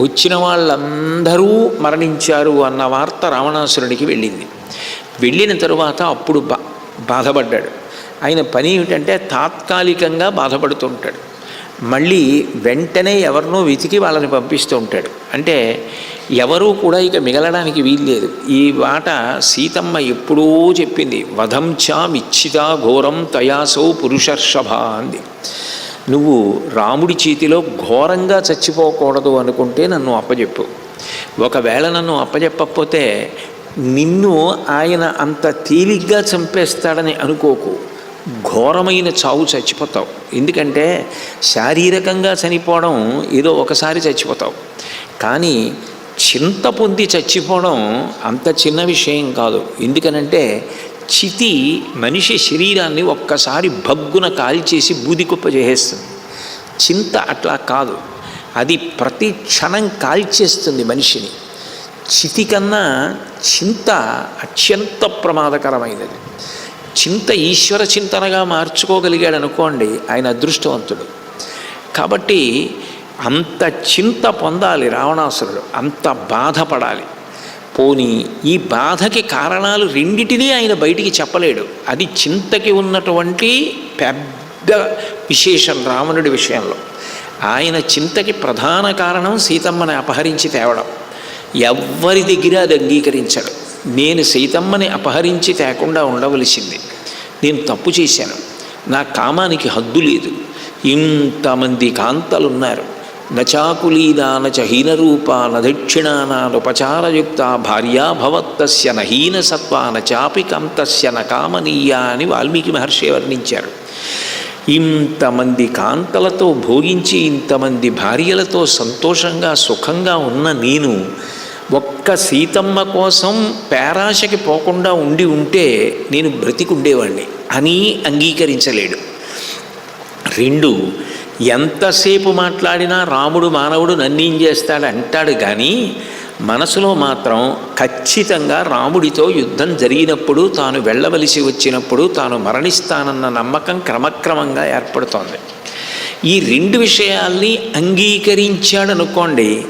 వచ్చిన వాళ్ళందరూ మరణించారు అన్న వార్త రావణాసురుడికి వెళ్ళింది. వెళ్ళిన తరువాత అప్పుడు బా బాధపడ్డాడు. ఆయన పని ఏమిటంటే తాత్కాలికంగా బాధపడుతుంటాడు మళ్ళీ వెంటనే ఎవరినో వెతికి వాళ్ళని పంపిస్తూ ఉంటాడు. అంటే ఎవరూ కూడా ఇక మిగలడానికి వీల్లేదు. ఈ మాట సీతమ్మ ఎప్పుడూ చెప్పింది. వధంచా వధంచామిచ్చితా ఘోరం తయాసో పురుషర్షభ అంది. నువ్వు రాముడి చేతిలో ఘోరంగా చచ్చిపోకూడదు అనుకుంటే నన్ను అప్పజెప్పు. ఒకవేళ నన్ను అప్పచెప్పకపోతే నిన్ను ఆయన అంత తేలిగ్గా చంపేస్తాడని అనుకోకు. ఘోరమైన చావు చచ్చిపోతావు. ఎందుకంటే శారీరకంగా చనిపోవడం ఏదో ఒకసారి చచ్చిపోతావు. కానీ చింత పొంది చచ్చిపోవడం అంత చిన్న విషయం కాదు. ఎందుకనంటే చితి మనిషి శరీరాన్ని ఒక్కసారి భగ్గున కాల్చేసి బూదికుప్ప చేసేస్తుంది. చింత అట్లా కాదు. అది ప్రతి క్షణం కాల్చేస్తుంది మనిషిని. చితి కన్నా చింత అత్యంత ప్రమాదకరమైనది. చింత ఈశ్వర చింతనగా మార్చుకోగలిగాడు అనుకోండి ఆయన అదృష్టవంతుడు. కాబట్టి అంత చింత పొందాలి రావణాసురుడు. అంత బాధపడాలి. పోని ఈ బాధకి కారణాలు రెండిటినీ ఆయన బయటికి చెప్పలేడు. అది చింతకి ఉన్నటువంటి పెద్ద విశేషం రావణుడి విషయంలో. ఆయన చింతకి ప్రధాన కారణం సీతమ్మని అపహరించి తేవడం. ఎవ్వరి దగ్గర అది అంగీకరించడు. నేను సీతమ్మని అపహరించి తేకుండా ఉండవలసింది. నేను తప్పు చేశాను. నా కామానికి హద్దు లేదు. ఇంతమంది కాంతలున్నారు. నచాకులీదాన చ హీనరూపా నదక్షిణానానుపచారయుక్త భార్యాభవత్తస్య నహీన సత్వా నచాపి కంతస్య నకామనీయా అని వాల్మీకి మహర్షి వర్ణించారు. ఇంతమంది కాంతలతో భోగించి ఇంతమంది భార్యలతో సంతోషంగా సుఖంగా ఉన్న నేను ఒక్క సీతమ్మ కోసం పేరాశకి పోకుండా ఉండి ఉంటే నేను బ్రతికుండేవాడిని అని అంగీకరించలేడు. రెండు ఎంతసేపు మాట్లాడినా రాముడు మానవుడు నన్నేం చేస్తాడు అంటాడు కానీ మనసులో మాత్రం ఖచ్చితంగా రాముడితో యుద్ధం జరిగినప్పుడు తాను వెళ్ళవలసి వచ్చినప్పుడు తాను మరణిస్తానన్న నమ్మకం క్రమక్రమంగా ఏర్పడుతోంది. ఈ రెండు విషయాల్ని అంగీకరించాడనుకోండి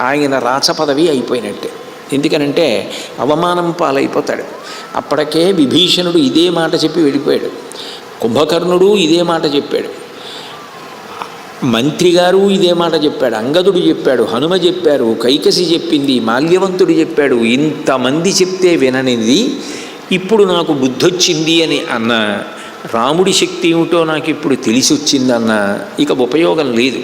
ఆయన రాచపదవి అయిపోయినట్టే. ఎందుకనంటే అవమానం పాలైపోతాడు. అప్పటికే విభీషణుడు ఇదే మాట చెప్పి వెళ్ళిపోయాడు. కుంభకర్ణుడు ఇదే మాట చెప్పాడు. మంత్రి గారు ఇదే మాట చెప్పాడు అంగదుడు చెప్పాడు హనుమ చెప్పారు కైకసి చెప్పింది మాల్యవంతుడు చెప్పాడు ఇంతమంది చెప్తే విననిది ఇప్పుడు నాకు బుద్ధొచ్చింది అని అన్న రాముడి శక్తి ఏమిటో నాకు ఇప్పుడు తెలిసి వచ్చిందన్న ఇక ఉపయోగం లేదు.